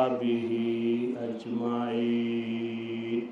وأصحابه أجمعين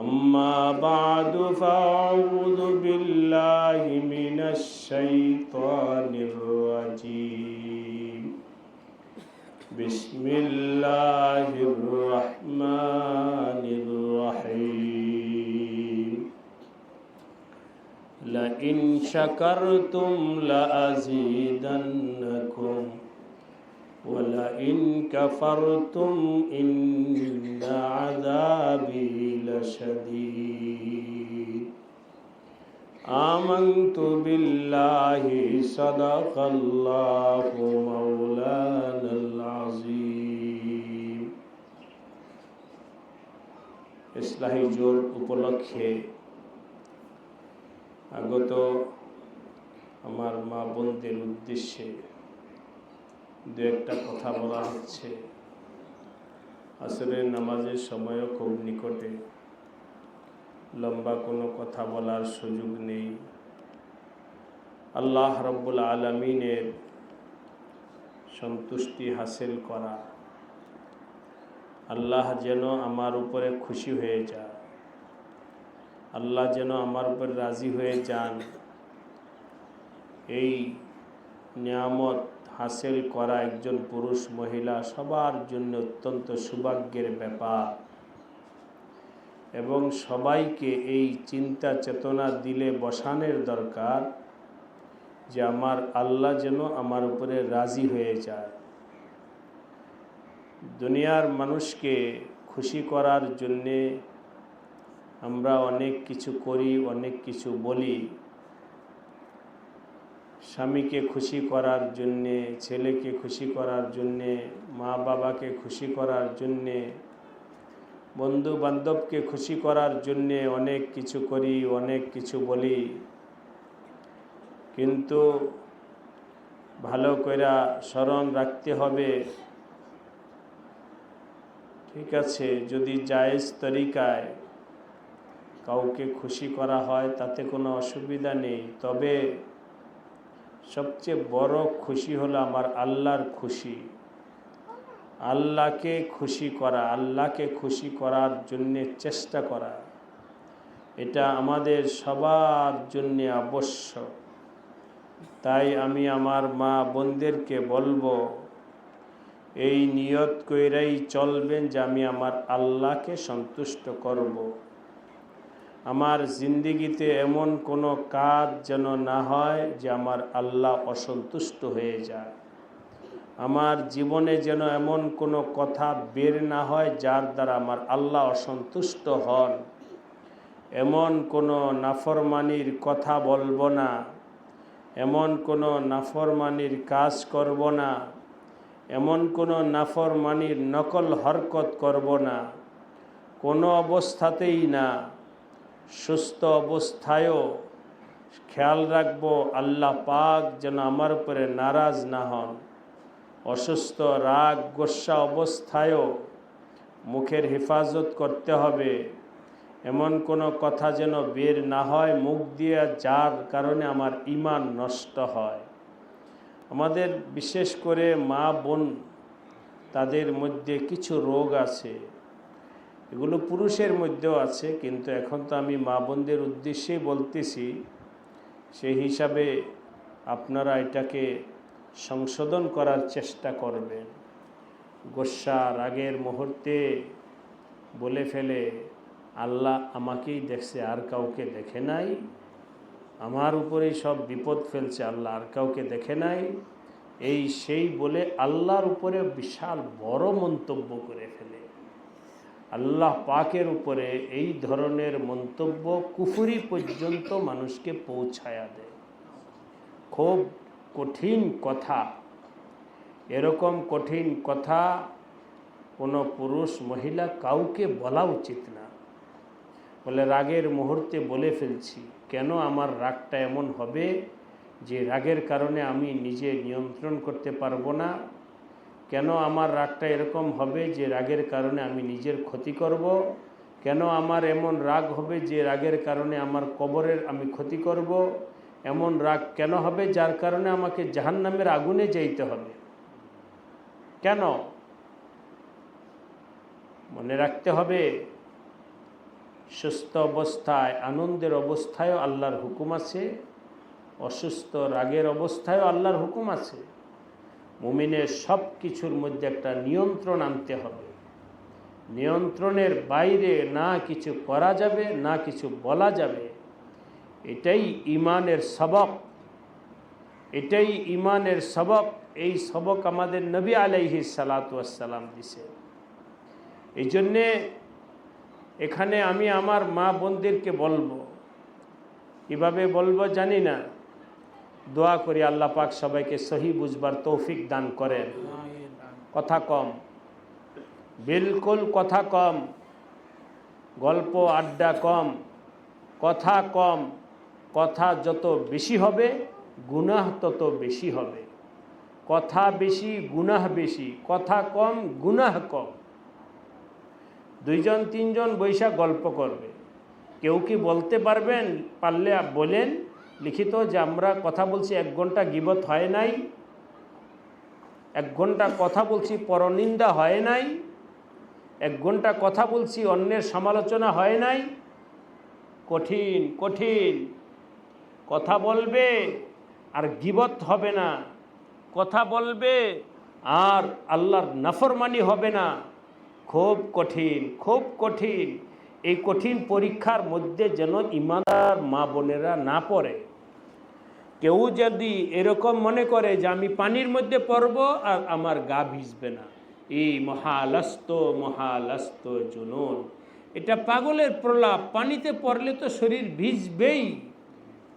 أما بعد فأعوذ بالله من الشيطان الرجيم بسم الله الرحمن الرحيم لئن شكرتم لأزيدنكم ولئن كفرتم إن عذابي لشديد آمنت بالله صدق الله مولانا العظيم ইসলাহী জোর উপলক্ষে আগত আমার মা বোনদের উদ্দেশ্যে দু একটা কথা বলা হচ্ছে। আসলে নামাজের সময়ও খুব নিকটে। লম্বা কোনো কথা বলার সুযোগ নেই। আল্লাহ রব্বুল আলমিনের সন্তুষ্টি হাসিল করা। আল্লাহ যেন আমার উপরে খুশি হয়ে যায় আল্লাহ যেন আমার উপর রাজি হয়ে যান। এই নিয়ামত হাসিল করা একজন পুরুষ মহিলা সবার জন্য অত্যন্ত সৌভাগ্যের ব্যাপার। এবং সবাইকে এই চিন্তা চেতনা দিলে বসানের দরকার যে আমার আল্লাহ যেন আমার উপরে রাজি হয়ে যায়। দুনিয়ার মানুষকে খুশি করার জন্যে আমরা অনেক কিছু করি, অনেক কিছু বলি। স্বামীকে খুশি করার জন্যে, ছেলেকে খুশি করার জন্যে মা বাবাকে খুশি করার জন্যে বন্ধু বান্ধবকে খুশি করার জন্যে অনেক কিছু করি, অনেক কিছু বলি। কিন্তু ভালো কইরা স্মরণ রাখতে হবে। ঠিক আছে, যদি জায়েজ তরিকায় কাউকে খুশি করা হয়, তাতে কোনো অসুবিধা নেই। তবে সবচেয়ে বড় খুশি হলো আমার আল্লাহর খুশি। আল্লাহকে খুশি করা, আল্লাহকে খুশি করার জন্যে চেষ্টা করা। এটা আমাদের সবার জন্যে আবশ্যক। তাই আমি আমার মা বোনদেরকে বলব, এই নিয়ত কইরাই চলবেন যে আমি আমার আল্লাহকে সন্তুষ্ট করব। আমার জিন্দিগিতে এমন কোনো কাজ যেন না হয় যে আমার আল্লাহ অসন্তুষ্ট হয়ে যায়। আমার জীবনে যেন এমন কোনো কথা বের না হয় যার দ্বারা আমার আল্লাহ অসন্তুষ্ট হন। এমন কোনো নাফরমানির কথা বলব না। এমন কোনো নাফরমানির কাজ করব না। এমন কোনো নাফরমানির নকল হরকত করব না। কোনো অবস্থাতেই না। সুস্থ অবস্থায়ও খেয়াল রাখব, আল্লাহ পাক যেন আমার উপরে নারাজ না হন। অসুস্থ, রাগ, গোসা অবস্থায়ও মুখের হেফাজত করতে হবে। এমন কোনো কথা যেন বের না হয় মুখ দিয়ে, যার কারণে আমার ইমান নষ্ট হয়। আমাদের বিশেষ করে মা বোন, তাদের মধ্যে কিছু রোগ আছে। এগুলো পুরুষের মধ্যেও আছে, কিন্তু এখন তো আমি মা বোনদের উদ্দেশ্যেই বলতেছি, সেই হিসাবে আপনারা এটাকে সংশোধন করার চেষ্টা করবেন। গোসা রাগের মুহূর্তে বলে ফেলে, আল্লাহ আমাকেই দেখছে, আর কাউকে দেখে নাই। আমার উপরেই সব বিপদ ফেলছে, আল্লাহ আর কাউকে দেখে নাই। এই সেই বলে আল্লাহর উপরে বিশাল বড় মন্তব্য করে ফেলে। আল্লাহ পাকের উপরে এই ধরনের মন্তব্য কুফুরি পর্যন্ত মানুষকে পৌঁছায়া দেয়। খুব কঠিন কথা। এরকম কঠিন কথা কোনো পুরুষ, মহিলা কাউকে বলা উচিত না। বলে, রাগের মুহূর্তে বলে ফেলছি, কেন আমার রাগটা এমন হবে যে রাগের কারণে আমি নিজে নিয়ন্ত্রণ করতে পারব না? কেন আমার রাগটা এরকম হবে যে রাগের কারণে আমি নিজের ক্ষতি করব? কেন আমার এমন রাগ হবে যে রাগের কারণে আমার কবরের আমি ক্ষতি করব? এমন রাগ কেন হবে যার কারণে আমাকে জাহান্নামের আগুনে যাইতে হবে? কেন? মনে রাখতে হবে, সুস্থ অবস্থায়, আনন্দের অবস্থায়ও আল্লাহর হুকুম আছে, অসুস্থ রাগের অবস্থায়ও আল্লাহর হুকুম আছে। মুমিনের সব কিছুর মধ্যে একটা নিয়ন্ত্রণ আনতে হবে। নিয়ন্ত্রণের বাইরে না কিছু করা যাবে, না কিছু বলা যাবে। এটাই ইমানের সবক। এটাই ইমানের সবক। এই সবক আমাদের নবী আলাইহি সালাতাম দিছে। এই জন্যে এখানে আমি আমার মা বোনদেরকে বলব। কীভাবে বলব জানি না। দোয়া করি আল্লাহ পাক সবাইকে সহি বুঝবার তৌফিক দান করেন। কথা কম। বিলকুল কথা কম। গল্প, আড্ডা কম। কথা কম। কথা যত বেশি হবে, গুনাহ তত বেশি হবে। কথা বেশি, গুনাহ বেশি। কথা কম, গুনাহ কম। দুইজন, তিনজন বৈশা গল্প করবে। কেউ কি বলতে পারবেন? পারলে বলেন। লিখিত যে আমরা কথা বলছি, এক ঘণ্টা গিবত হয় নাই, এক ঘণ্টা কথা বলছি পরনিন্দা হয় নাই, এক ঘণ্টা কথা বলছি অন্যের সমালোচনা হয় নাই। কঠিন কঠিন। কথা বলবে আর গিবত হবে না। কথা বলবে আর আল্লাহর নাফরমানি হবে না। খুব কঠিন খুব কঠিন। এই কঠিন পরীক্ষার মধ্যে যেন ইমানদার মা বোনেরা না পড়ে। কেউ যদি এরকম মনে করে যে আমি পানির মধ্যে পড়ব আর আমার গা ভিজবে না। এই মহালস্ত মহালস্ত জুনুন। এটা পাগলের প্রলাপ। পানিতে পড়লে তো শরীর ভিজবেই।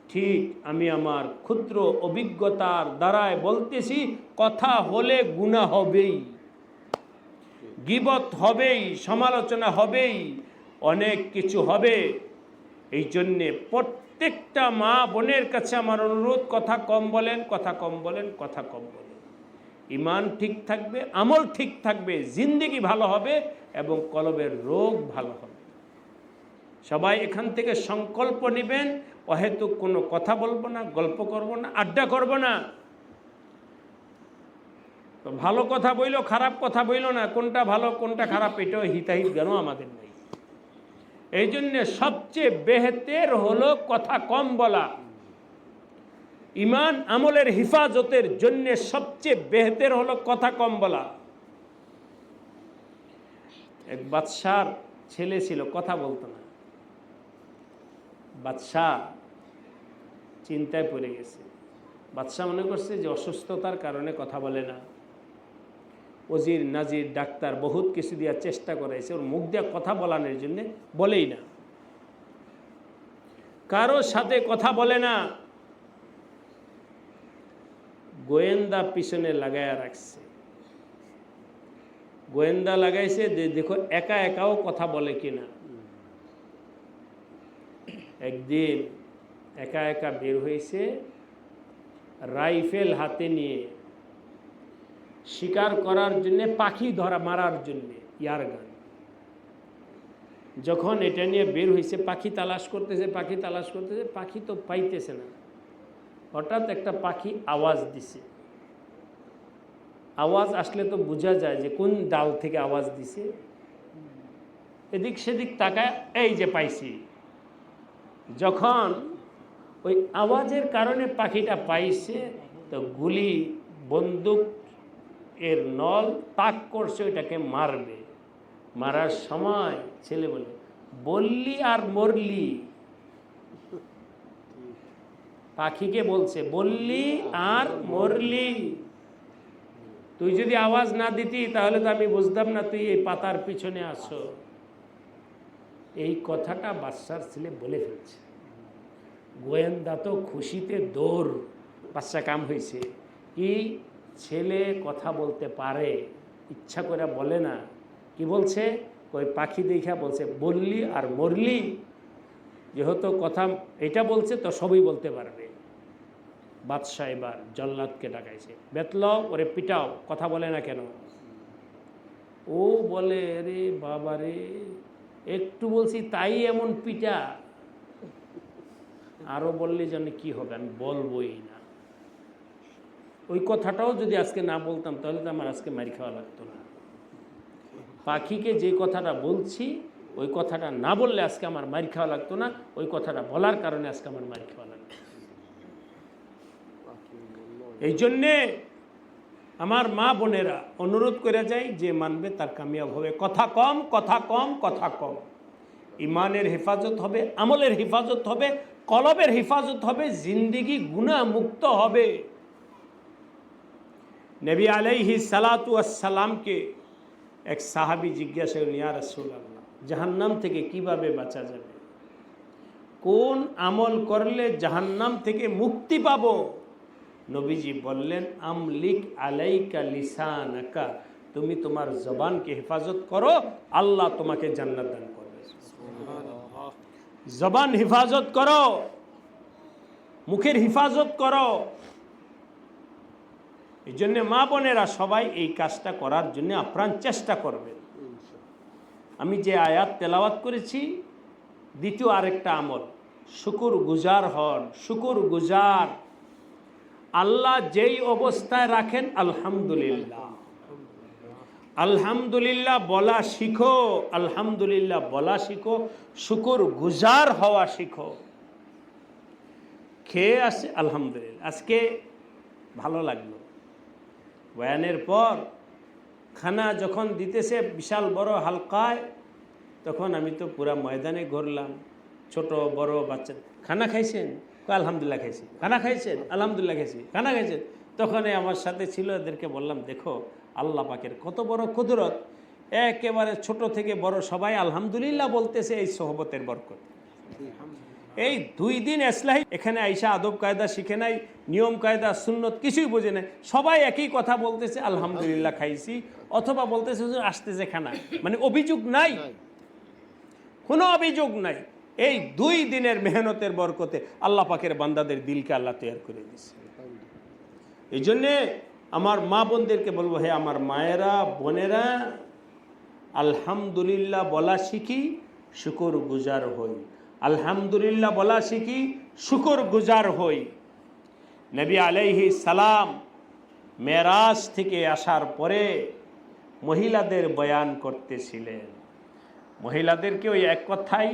ঠিক আমি আমার ক্ষুদ্র অভিজ্ঞতার দ্বারায় বলতেছি, কথা হলে গুণা হবেই। গিবত হবেই, সমালোচনা হবেই, অনেক কিছু হবে। এই জন্যে প্রত্যেকটা মা বোনের কাছে আমার অনুরোধ, কথা কম বলেন, কথা কম বলেন, কথা কম বলেন। ইমান ঠিক থাকবে, আমল ঠিক থাকবে, জিন্দিগি ভালো হবে এবং কলবের রোগ ভালো হবে। সবাই এখান থেকে সংকল্প নেবেন অহেতু কোনো কথা বলব না, গল্প করব না, আড্ডা করব না। তো ভালো কথা বইল, খারাপ কথা বইল না, কোনটা ভালো, কোনটা খারাপ, এটাও হিতাহিত জ্ঞান আমাদের নেই। এই জন্যে সবচেয়ে বেহেতের হলো কথা কম বলা। ইমান আমলের হিফাজতের জন্য সবচেয়ে বেহতের হলো কথা কম বলা। এক বাদশার ছেলে ছিল, কথা বলতো না। বাদশাহ চিন্তায় পড়ে গেছে। বাদশাহ মনে করছে যে অসুস্থতার কারণে কথা বলে না। ওজির, নাজির, ডাক্তার বহুত কিছু দেওয়ার চেষ্টা করেছে ওর মুখ দিয়ে কথা বলানোর জন্য বলেই না। কারও সাথে কথা বলে না। গোয়েন্দা পিছনে লাগাইয়া রাখছে। গোয়েন্দা লাগাইছে যে দেখো, একা একাও কথা বলে কিনা। একদিন একা একা বের হয়েছে রাইফেল হাতে নিয়ে শিকার করার জন্যে, পাখি ধরা, মারার জন্যে, ইয়ার গান। যখন এটা নিয়ে বের হয়েছে পাখি তালাশ করতেছে, পাখি তালাশ করতেছে, পাখি তো পাইতেছে না। হঠাৎ একটা পাখি আওয়াজ দিছে। আওয়াজ আসলে তো বোঝা যায় যে কোন ডাল থেকে আওয়াজ দিছে। এদিক সেদিক তাকায়, এই যে পাইছি। যখন ওই আওয়াজের কারণে পাখিটা পাইছে, তো গুলি, বন্দুক এর নল তাক করছে, ওইটাকে মারবে। মারার সময় ছেলে বলে, বললি আর মরলি। পাখিকে বলছে, বললি আর মরলি। তুই যদি আওয়াজ না দিতি, তাহলে তো আমি বুঝতাম না তুই এই পাতার পিছনে আসো এই কথাটা বাচ্চার ছেলে বলে ফেলছে। গোয়েন্দা তো খুশিতে দৌড় বাচ্চা কাম হয়েছে কি ছেলে কথা বলতে পারে, ইচ্ছা করে বলে না, কি বলছে? ওই পাখি দেখা বলছে, বললি আর মরলি। যেহেতু কথা এটা বলছে, তো সবই বলতে পারবে। বাদশাহ এবার জল্লাদকে ডাকাইছে। বেতলাও ওরে পিটাও, কথা বলে না কেন? ও বলে রে বাবা রে, একটু বলছি তাই এমন পিটা। আরও বললে যেন কি হবে, আমি বলবোই না। ওই কথাটাও যদি আজকে না বলতাম, তাহলে তো আমার আজকে মারি খাওয়া লাগতো না। পাখিকে যে কথাটা বলছি, ওই কথাটা না বললে আজকে আমার মার খাওয়া লাগতো না, ওই কথাটা বলার কারণে আজকে আমার মার খাওয়া লাগতো। এই জন্যে আমার মা বোনেরা অনুরোধ করে যায় যে মানবে তার কামিয়াব হবে। কথা কম কথা কম কথা কম। ইমানের হেফাজত হবে, আমলের হেফাজত হবে, কলবের হেফাজত হবে, জিন্দিগি গুণা মুক্ত হবে। নবী আলাইহি সালাতু সালামকে এক সাহাবি জিজ্ঞাসা করলেন ইয়া রাসূলুল্লাহ জাহান্নাম থেকে কীভাবে বাঁচা যাবে? কোন আমল করলে জাহান্নাম থেকে মুক্তি পাবো? নবীজি বললেন আমলিক আলাইকা লিসানাকা তুমি তোমার জবানকে হেফাজত করো আল্লাহ তোমাকে জান্নাত দান করবে। জবান হেফাজত করো মুখের হেফাজত করো। এই জন্য মা বোনেরা সবাই এই কাজটা করার জন্য আপ্রাণ চেষ্টা করবেন। আমি যে আয়াত তেলাওয়াত করেছি, দ্বিতীয় আরেকটা আমল, শুকুর গুজার হন, শুকুর গুজার। আল্লাহ যেই অবস্থায় রাখেন, আলহামদুলিল্লাহ। আলহামদুলিল্লাহ বলা শিখো, আলহামদুলিল্লাহ বলা শিখো, শুকুর গুজার হওয়া শিখো। খেয়ে আসে, আলহামদুলিল্লাহ। আজকে ভালো লাগল। বয়ানের পর খানা যখন দিতেছে বিশাল বড় হালকায়, তখন আমি তো পুরা ময়দানে ঘুরলাম ছোট, বড়, বাচ্চা। খানা খাইছেন? আলহামদুলিল্লাহ খাইছি। খানা খাইছেন? আলহামদুলিল্লাহ খাইছি। খানা খাইছেন? তখন আমার সাথে ছিল এদেরকে বললাম, দেখো, আল্লাহ পাকের কত বড় কুদরত, একেবারে ছোট থেকে বড় সবাই আলহামদুলিল্লাহ বলতেছে এই সোহবতের বরকত। এই দুই দিন এসলাহি এখানে আইসা আদব কায়দা শিখে নাই নিয়ম কায়দা সুন্নত কিছুই বোঝে নাই। সবাই একই কথা বলতেছে আলহামদুলিল্লাহ খাইছি অথবা বলতেছে আসতেছে খানা। মানে অভিযোগ নাই। কোনো অভিযোগ নাই। এই দুই দিনের মেহনতের বরকতে আল্লাহ পাকের বান্দাদের দিলকে আল্লাহ তৈরি করে দিচ্ছে এই জন্যে আমার মা বোনদেরকে বলব হে আমার মায়েরা বোনেরা আলহামদুলিল্লাহ বলা শিখি শুকর গুজার হই। আলহামদুলিল্লাহ বলা শিখি শুকর গুজার হই। নবী আলাইহি সালাম মেরাজ থেকে আসার পরে মহিলাদের বয়ান করতেছিলেন। মহিলাদেরকে ওই এক কথাই,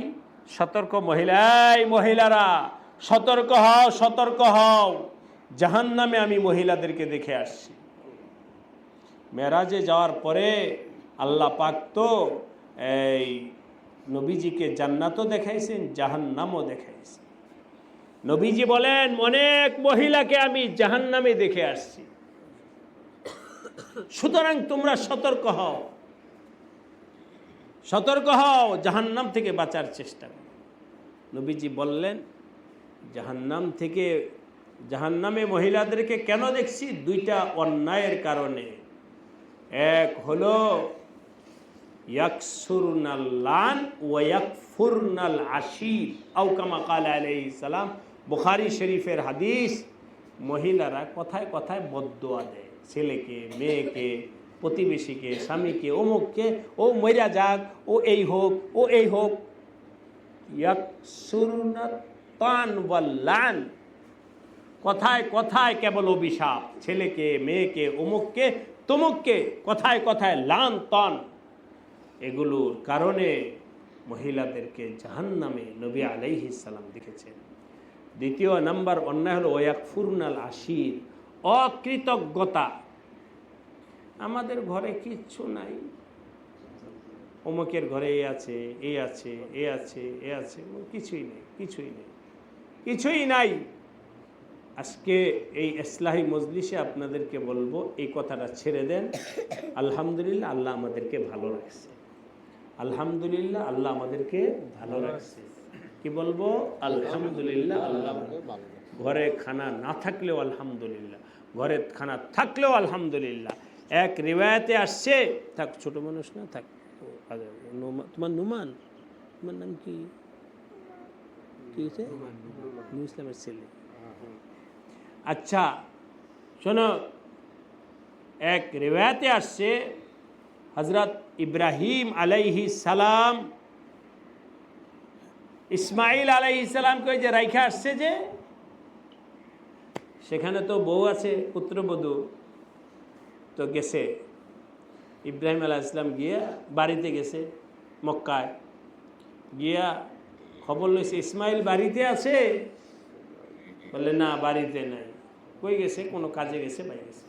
সতর্ক মহিলাই মহিলারা, সতর্ক হও সতর্ক হও জাহান নামে আমি মহিলাদেরকে দেখে আসছি। মেরাজে যাওয়ার পরে আল্লাহ পাক তো এই নবীজিকে জান্নাতও দেখাইছেন, জাহান্নামও দেখাইছেন। নবীজি বলেন, অনেক মহিলাকে আমি জাহান্নামে দেখে আসছি। সুতরাং তোমরা সতর্ক হও। সতর্ক হও, জাহান্নাম থেকে বাঁচার চেষ্টা করো। নবীজি বললেন, জাহান্নাম থেকে, জাহান্নামে মহিলাদেরকে কেন দেখছি? দুইটা অন্যায়ের কারণে। এক হলো ইয়াকসুরনাল লান ওয়াকফুরনাল আশির আউকামা কাল সালাম বুখারী শরীফের হাদিস, মহিলারা কথায় কথায় বদদোয়া দেয়। ছেলেকে, মেয়েকে, প্রতিবেশীকে, স্বামীকে, অমুককে, ও মরিয়া যাক, ও এই হোক, ও এই হোক। তান ওয়াল্লান কথায় কথায় কেবল অভিশাপ। ছেলেকে, মেয়েকে, অমুককে, তমুককে কথায় কথায় লান, তন। এগুলোর কারণে মহিলাদেরকে জাহান নামে নবী আলাইহিস সালাম দেখেছেন। দ্বিতীয় নাম্বার অন্যায় হলো ওয়াকফুরনাল আশির, অকৃতজ্ঞতা। আমাদের ঘরে কিচ্ছু নাই। অমুকের ঘরে এ আছে এ আছে এ আছে এ আছে কিছুই নেই কিছুই নেই, কিছুই নাই। আজকে এই ইসলাহী মজলিসে আপনাদেরকে বলব, এই কথাটা ছেড়ে দেন। আলহামদুলিল্লাহ, আল্লাহ আমাদেরকে ভালো রাখছে। আলহামদুলিল্লাহ, আল্লাহ আমাদেরকে ভালো রাখছে। কি বলব? আলহামদুলিল্লাহ, আল্লাহ ঘরে খানা না থাকলেও আলহামদুলিল্লাহ। ঘরে খানা থাকলেও আলহামদুলিল্লাহ। এক রিবায়াতে আসছে, থাক, ছোট মানুষ না, থাক। তোমার নুমান? তোমার নাম কি? ইসলামের ছেলে। আচ্ছা শোনো, এক রেওয়াতে আসছে হজরত ইব্রাহিম আলাইহি সালাম ইসমাইল আলাইহি সালামকে যে রাইখা আসছে যে? সেখানে তো বউ আছে, পুত্রবধূ তো গেছে। ইব্রাহিম আলাহ ইসলাম গিয়া বাড়িতে গেছে, মক্কায়। গিয়া খবর লইছে ইসমাইল বাড়িতে আছে? বলে না, বাড়িতে নাই। কই গেছে? কোনো কাজে গেছে বাই গেছে।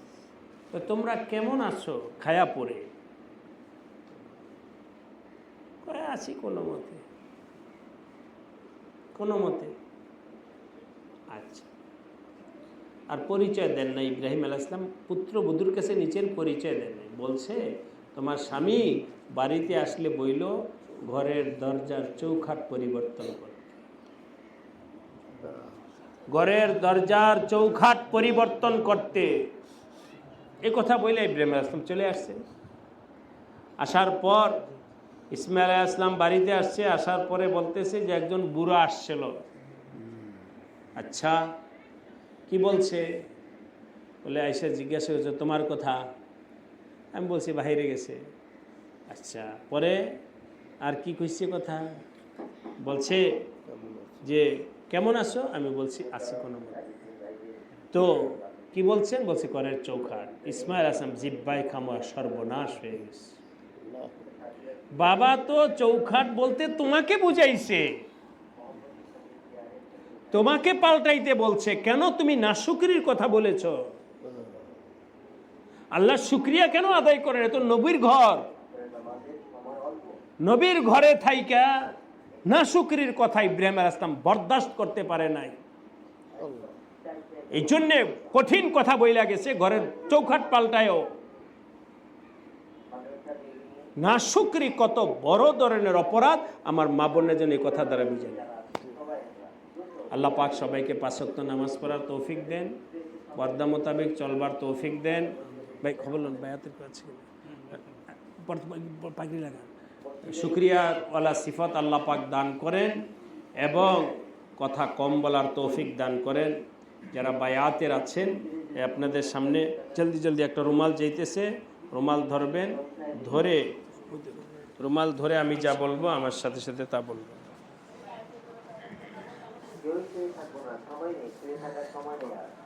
তো তোমরা কেমন আছো? খায়া পড়ে। কয়ে আছি কোনো মতে। কোনো মতে। আচ্ছা। আর পরিচয় দেন না, ইব্রাহিম আলাহ ইসলাম পুত্র বধুর কাছে নিচের পরিচয় দেন বলছে, তোমার স্বামী বাড়িতে আসলে বইল, ঘরের দরজার চৌখাট পরিবর্তন করতে। ঘরের দরজার চৌখাট পরিবর্তন করতে। এ কথা বলে ইব্রাহিম আলাহ ইসলাম চলে আসছে। আসার পর ইসমাইল ইসলাম বাড়িতে আসছে, আসার পরে বলতেছে যে একজন বুড়ো আসছিল। আচ্ছা কি বলছে? বলে আইসা জিজ্ঞাসা করছে, তোমার কথা? আমি বলছি, বাইরে গেছে। আচ্ছা পরে আর কি কইছে কথা? বলছে যে, কেমন আছো? আমি বলছি, আছি কোনো তো কি বলছেন? বলছে করের চৌখাট। ইসমাইল আসলাম জিব্বাই খামা সর্বনাশ হয়ে গেছে। বাবা তো চৌখাট বলতে তোমাকে বুঝাইছে। তোমাকে পাল্টাইতে বলছে, কেন তুমি না নাশুকরির কথা বলেছ? আল্লাহ শুক্রিয়া কেন আদায় করেন? এ তো নবীর ঘর। নবীর ঘরে থাইকা নাশুকরির কথা ইব্রাহিম আল ইসলাম বরদাস্ত করতে পারে নাই। এই জন্যে কঠিন কথা বইলা গেছে, ঘরের চৌখাট পাল্টায়ও। নাশুকরি কত বড় ধরনের অপরাধ, আমার মা বোনের জন্য এই কথা দ্বারা বুঝে না আল্লাহ পাক সবাইকে পাঁচক্ত নামাজ পড়ার তৌফিক দেন, পর্দা মোতাবেক চলবার তৌফিক দেন। ভাই, খবর লোন বায়াতের কাছে শুক্রিয়াওয়ালা সিফত আল্লাহ পাক দান করেন এবং কথা কম বলার তৌফিক দান করেন। যারা বায়াতের আছেন আপনাদের সামনে জলদি জলদি একটা রুমাল যেতেছে রুমাল ধরবেন, ধরে রুমাল ধরে আমি যা বলব আমার সাথে সাথে তা বলব। সময় নেই